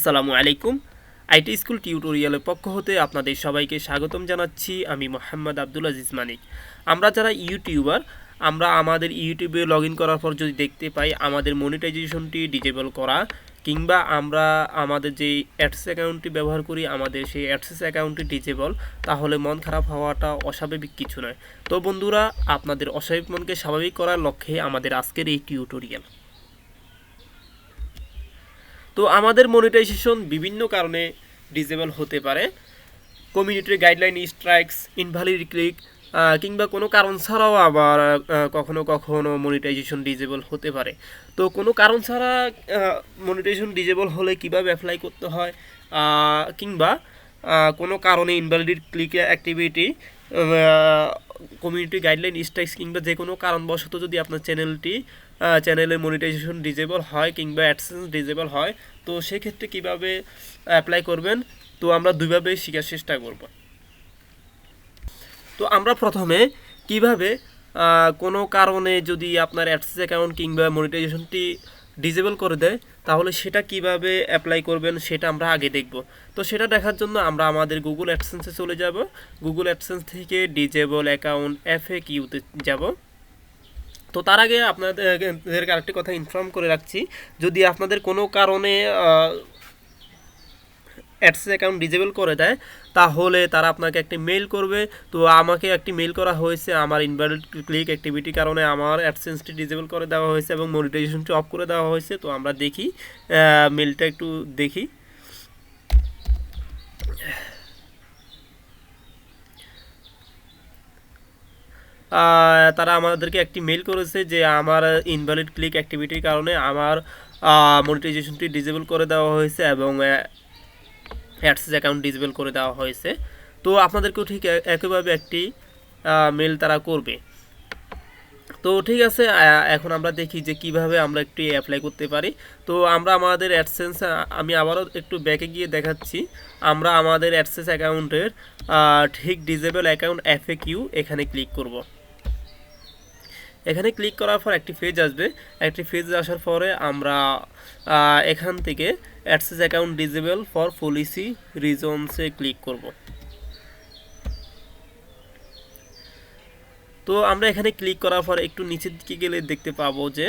আসসালামু আলাইকুম। IT school টিউটোরিয়ালের পক্ষ হতে আপনাদের সবাইকে স্বাগতম জানাচ্ছি। আমি মোহাম্মদ আব্দুল আজিজ মানিক। আমরা যারা ইউটিউবার, আমরা আমাদের ইউটিউবে লগ ইন করার পর যদি দেখতে পাই আমাদের মনিটাইজেশনটি ডিজেবল করা, কিংবা আমরা আমাদের যে অ্যাডস অ্যাকাউন্টটি ব্যবহার করি, আমাদের সেই অ্যাডসেস অ্যাকাউন্টটি ডিজেবল, তাহলে মন খারাপ হওয়াটা অস্বাভাবিক কিছু নয়। তো বন্ধুরা, আপনাদের অস্বাভাবিক মনকে স্বাভাবিক করার লক্ষ্যে আমাদের আজকের এই টিউটোরিয়াল। তো আমাদের মনিটাইজেশন বিভিন্ন কারণে ডিজেবল হতে পারে। কমিউনিটির গাইডলাইন স্ট্রাইকস ইনভ্যালিড ক্লিক কিংবা কোনো কারণ ছাড়াও আবার কখনো কখনো মনিটাইজেশন ডিজেবল হতে পারে। তো কোনো কারণ ছাড়া মনিটাইজেশন ডিজেবল হলে কীভাবে অ্যাপ্লাই করতে হয়? কিংবা কোনো কারণে invalid click activity community guideline strikes কিংবা যে কোনো কারণবশত যদি আপনার চ্যানেলটি চ্যানেলের মনিটাইজেশন ডিজেবল হয় কিংবা অ্যাডসেন্স ডিজেবল হয়, তো সেক্ষেত্রে কীভাবে অ্যাপ্লাই করবেন? তো আমরা দুইভাবে শেখার চেষ্টা করব। তো আমরা প্রথমে কীভাবে কোনো কারণে যদি আপনার অ্যাডসেস অ্যাকাউন্ট কিংবা মনিটাইজেশনটি ডিজেবল করে দেয় তাহলে সেটা কীভাবে অ্যাপ্লাই করবেন সেটা আমরা আগে দেখব। তো সেটা দেখার জন্য আমরা আমাদের গুগল অ্যাডসেন্সে চলে যাব। গুগল অ্যাডসেন্স থেকে ডিজেবল অ্যাকাউন্ট এ কিউতে যাব। তো তার আগে আপনাদের আরেকটি কথা ইনফর্ম করে রাখছি। যদি আপনাদের কোনো কারণে অ্যাডস অ্যাকাউন্ট ডিজেবল করে দেয়, তাহলে তারা আপনাকে একটি মেইল করবে। তো আমাকে একটি মেইল করা হয়েছে আমার ইনভ্যালিড ক্লিক অ্যাক্টিভিটির কারণে আমার অ্যাডসেন্সটি ডিজেবল করে দেওয়া হয়েছে এবং মনিটাইজেশনটি অফ করে দেওয়া হয়েছে। তো আমরা দেখি মেইলটা একটু দেখি। তারা আমাদেরকে একটি মেল করেছে যে আমার ইনভ্যালিড ক্লিক অ্যাক্টিভিটির কারণে আমার মনিটাইজেশনটি ডিজেবল করে দেওয়া হয়েছে এবং অ্যাডসেস অ্যাকাউন্ট ডিজেবল করে দেওয়া হয়েছে। তো আপনাদেরকেও ঠিক একইভাবে একটি মেল তারা করবে। তো ঠিক আছে এখন আমরা দেখি যে কীভাবে আমরা একটু অ্যাপ্লাই করতে পারি। তো আমরা আমাদের অ্যাডসেন্স আমি আবারও একটু ব্যাকে গিয়ে দেখাচ্ছি। আমরা আমাদের অ্যাডসেন্স অ্যাকাউন্টের ঠিক disable account F A Q এখানে ক্লিক করব। এখানে ক্লিক করার পর একটি পেজ আসবে। একটি পেজ আসার পরে আমরা এখান থেকে AdSense account disable for policy রিজনসে click করব। তো আমরা এখানে ক্লিক করার পর একটু নিচের দিকে গেলে দেখতে পাবো যে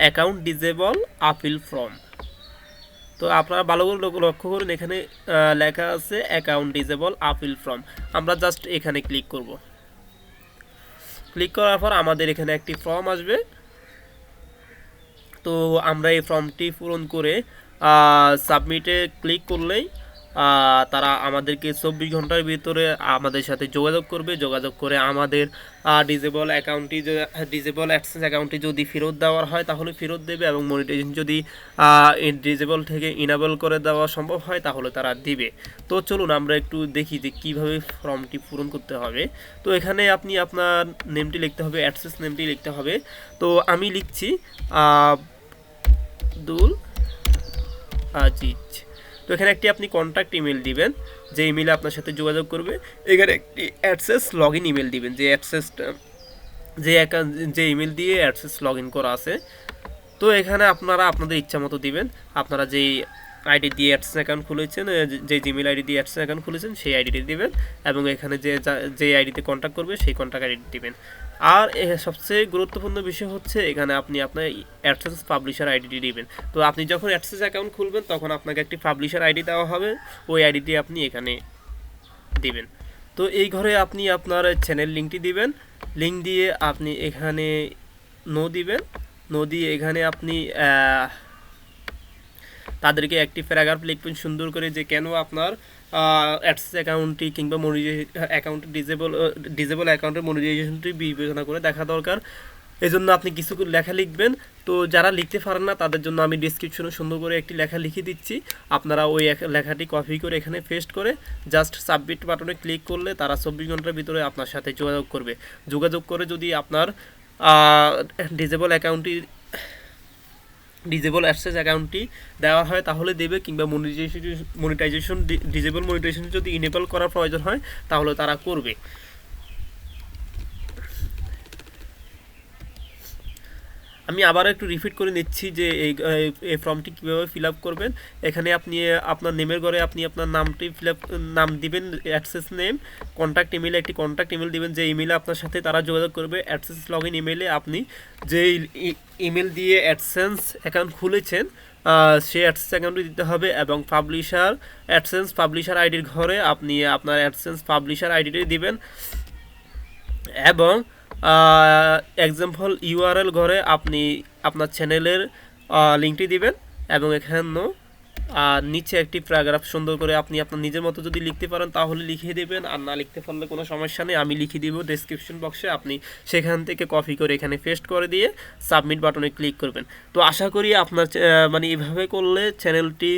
অ্যাকাউন্ট ডিজেবল আপিল ফ্রম তো আপনারা ভালো করে লক্ষ্য- করুন, এখানে লেখা আছে অ্যাকাউন্ট ডিজেবল আপিল ফর্ম আমরা জাস্ট এখানে ক্লিক করব। ক্লিক করার পর আমাদের এখানে একটি ফর্ম আসবে। তো আমরা এই ফর্মটি পূরণ করে সাবমিটে ক্লিক করলেই তারা আমাদেরকে চব্বিশ ঘণ্টার ভিতরে আমাদের সাথে যোগাযোগ করবে। যোগাযোগ করে আমাদের ডিজেবল অ্যাকাউন্টটি ডিজেবল অ্যাক্সেস অ্যাকাউন্টটি যদি ফেরত দেওয়ার হয়, তাহলে ফেরত দেবে এবং মনিটাইজেশন যদি ডিজেবল থেকে ইনাবল করে দেওয়া সম্ভব হয়, তাহলে তারা দিবে। তো চলুন আমরা একটু দেখি যে কীভাবে ফর্মটি পূরণ করতে হবে। তো এখানে আপনি আপনার নেমটি লিখতে হবে অ্যাডসেস নেমটি লিখতে হবে। তো আমি লিখছি আব্দুল আজিজ। এখানে একটি আপনি কন্ট্যাক্ট ইমেল দিবেন, যে ইমেলে আপনার সাথে যোগাযোগ করবে। এখানে একটি অ্যাডসেস লগ ইন ইমেল দিবেন, যে অ্যাডসেসটা যে অ্যাকাউন্ট যে ইমেল দিয়ে অ্যাডসেস লগ ইন করা আছে। তো এখানে আপনারা আপনাদের ইচ্ছা মতো দিবেন, আপনারা যেই আইডি দিয়ে অ্যাডসেস অ্যাকাউন্ট খুলেছেন যে- জিমেল আইডি দিয়ে অ্যাডসেস অ্যাকাউন্ট খুলেছেন, সেই আইডিটি দিবেন এবং এখানে যে, যা- আইডিতে কন্ট্যাক্ট করবে, সেই কন্ট্যাক্ট আইডি দিবেন। আর সবচেয়ে গুরুত্বপূর্ণ বিষয় হচ্ছে, এখানে আপনি আপনার অ্যাডসেন্স পাবলিশার আইডিটি দিবেন। তো আপনি যখন অ্যাডসেন্স অ্যাকাউন্ট খুলবেন, তখন আপনাকে একটি পাবলিশার আইডি দেওয়া হবে, ওই আইডিটি আপনি এখানে দিবেন। তো এই ঘরে আপনি আপনার চ্যানেল লিঙ্কটি দিবেন। লিঙ্ক দিয়ে আপনি এখানে নো দিবেন। নো দিয়ে এখানে আপনি তাদেরকে একটি প্যারাগ্রাফ লিখবেন সুন্দর করে যে কেন আপনার অ্যাডস অ্যাকাউন্টটি কিংবা মনিটাইজ অ্যাকাউন্ট ডিজেবল ডিজেবল অ্যাকাউন্টের মনিটাইজেশনটি বিবেচনা করে দেখা দরকার। এই জন্য আপনি কিছু লেখা লিখবেন। তো যারা লিখতে পারেন না, তাদের জন্য আমি ডিসক্রিপশনে সুন্দর করে একটি লেখা লিখে দিচ্ছি। আপনারা ওই লেখাটি কপি করে এখানে পেস্ট করে জাস্ট সাবমিট বাটনে ক্লিক করলে তারা চব্বিশ ঘণ্টার ভিতরে আপনার সাথে যোগাযোগ করবে। যোগাযোগ করে যদি আপনার ডিজেবল অ্যাকাউন্টটি ডিজেবল অ্যাক্সেস অ্যাকাউন্টটি দেওয়া হয়, তাহলে দেবে কিংবা মনিটাইজেশন মনিটাইজেশন ডিজেবল মনিটাইজেশন যদি ইনেবল করার প্রয়োজন হয়, তাহলে তারা করবে। আমি আবার একটু রিপিট করে নিচ্ছি যে এই এই ফর্মটি কীভাবে ফিল আপ করবেন। এখানে আপনি, আপনার নেমের ঘরে আপনি আপনার নামটি ফিল আপ নাম দিবেন অ্যাক্সেস নেম কন্ট্যাক্ট ইমেলে একটি কন্ট্যাক্ট ইমেল দিবেন, যে ইমেলে আপনার সাথে তারা যোগাযোগ করবে। অ্যাডসেন্স লগ ইন ইমেলে আপনি যে ইমেল দিয়ে অ্যাডসেন্স অ্যাকাউন্ট খুলেছেন সেই অ্যাডসেন্স অ্যাকাউন্টটি দিতে হবে এবং পাবলিশার অ্যাডসেন্স পাবলিশার আইডির ঘরে আপনি আপনার অ্যাডসেন্স পাবলিশার আইডিটি দিবেন। এবং এক্সাম্পল ইউআরএল ঘরে আপনি আপনার চ্যানেলের লিঙ্কটি দিবেন এবং এখানেও আহ, নিচে একটি প্যারাগ্রাফ সুন্দর করে আপনি আপনার নিজের মতো যদি লিখতে পারেন তাহলে লিখে দেবেন। আর না লিখতে পারলে কোনো সমস্যা নেই আমি লিখে দিব ডেসক্রিপশন বক্সে আপনি সেখান থেকে কপি করে এখানে পেস্ট করে দিয়ে সাবমিট বাটনে ক্লিক করবেন। তো আশা করি আপনার মানে এভাবে করলে চ্যানেলটি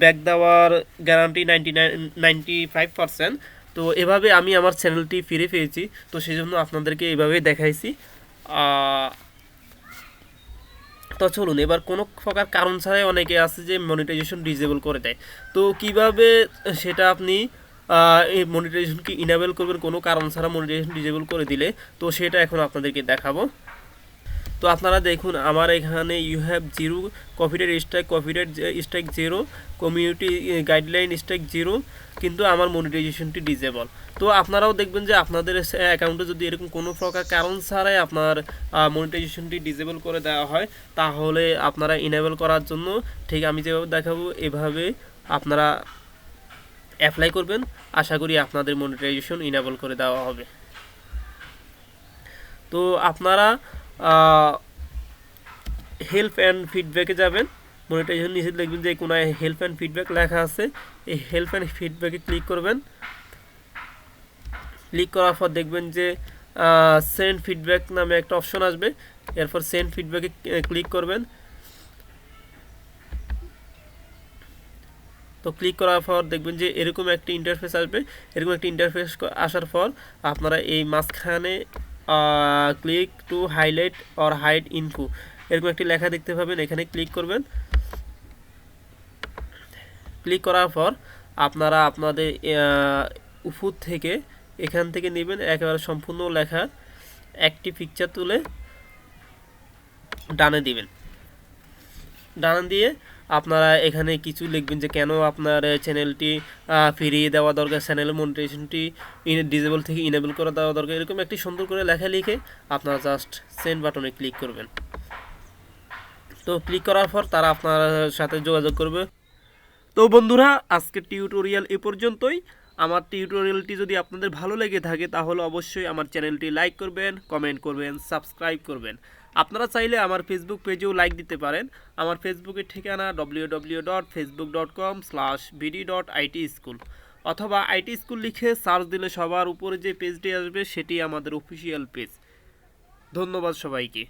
ব্যাক দেওয়ার guarantee ninety nine ninety five percent তো এভাবে আমি আমার চ্যানেলটি ফিরে পেয়েছি, তো সেই জন্য আপনাদেরকে এভাবেই দেখাইছি। তো চলুন, এবার কোনো প্রকার কারণ ছাড়াই অনেকে আছে যে মনিটাইজেশন ডিজেবল করে দেয়। তো কীভাবে সেটা আপনি এই মনিটাইজেশনকে ইনাবেল করবেন, কোনো কারণ ছাড়া মনিটাইজেশন ডিজেবল করে দিলে, তো সেটা এখন আপনাদেরকে দেখাবো। তো আপনারা দেখুন, আমার এখানে you have zero copyright strike copyright strike zero community guideline strike zero কিন্তু আমার মনিটাইজেশনটি ডিজেবল তো আপনারাও দেখবেন যে আপনাদের অ্যাকাউন্টে যদি এরকম কোনো প্রকার কারণ ছাড়াই আপনার মনিটাইজেশনটি ডিজেবল করে দেওয়া হয়, তাহলে আপনারা ইনেবল করার জন্য ঠিক আমি যেভাবে দেখাবো, এভাবে আপনারা অ্যাপ্লাই করবেন। আশা করি আপনাদের মনিটাইজেশন ইনেবল করে দেওয়া হবে। তো আপনারা হেল্প অ্যান্ড ফিডব্যাকে যাবেন। মনিটাইজেশন নিচে দেখবেন যে কোনো হেল্প অ্যান্ড ফিডব্যাক লেখা আছে। এই হেল্প অ্যান্ড ফিডব্যাকে ক্লিক করবেন। ক্লিক করার পর দেখবেন যে সেন্ড ফিডব্যাক নামে একটা অপশন আসবে। এরপর সেন্ড ফিডব্যাকে ক্লিক করবেন। তো ক্লিক করার পর দেখবেন যে এরকম একটি ইন্টারফেস আসবে। এরকম একটি ইন্টারফেস আসার পর আপনারা এই মাঝখানে click to highlight or hide info এরকম একটি লেখা দেখতে পাবেন, এখানে ক্লিক করবেন। ক্লিক করার পর আপনারা আপনাদের উপর থেকে এখান থেকে নেবেন একেবারে সম্পূর্ণ লেখা। একটি পিকচার তুলে ডানে দিবেন। ডান দিয়ে আপনারা এখানে কিছু লিখবেন যে কেন আপনার চ্যানেলটি ফিরিয়ে দেওয়া দরকার চ্যানেলের মনিটাইজেশনটি ডিজেবল থেকে ইনেবল করে দেওয়া দরকার। এরকম একটি সুন্দর করে লেখা লিখে আপনারা জাস্ট সেন্ড বাটনে ক্লিক করবেন। তো ক্লিক করার পর তারা আপনার সাথে যোগাযোগ করবে। তো বন্ধুরা, আজকের টিউটোরিয়াল এ পর্যন্তই। আমার টিউটোরিয়ালটি যদি আপনাদের ভালো লেগে থাকে, তাহলে অবশ্যই আমার চ্যানেলটি লাইক করবেন কমেন্ট করবেন সাবস্ক্রাইব করবেন। আপনারা চাইলে আমার ফেসবুক পেজেও লাইক দিতে পারেন। আমার ফেসবুকের ঠিকানা W W dot Facebook dot com slash B D dot I T school অথবা আইটি স্কুল লিখে সার্চ দিলে সবার উপরে যে পেজটি আসবে, সেটি আমাদের অফিসিয়াল পেজ ধন্যবাদ সবাইকে।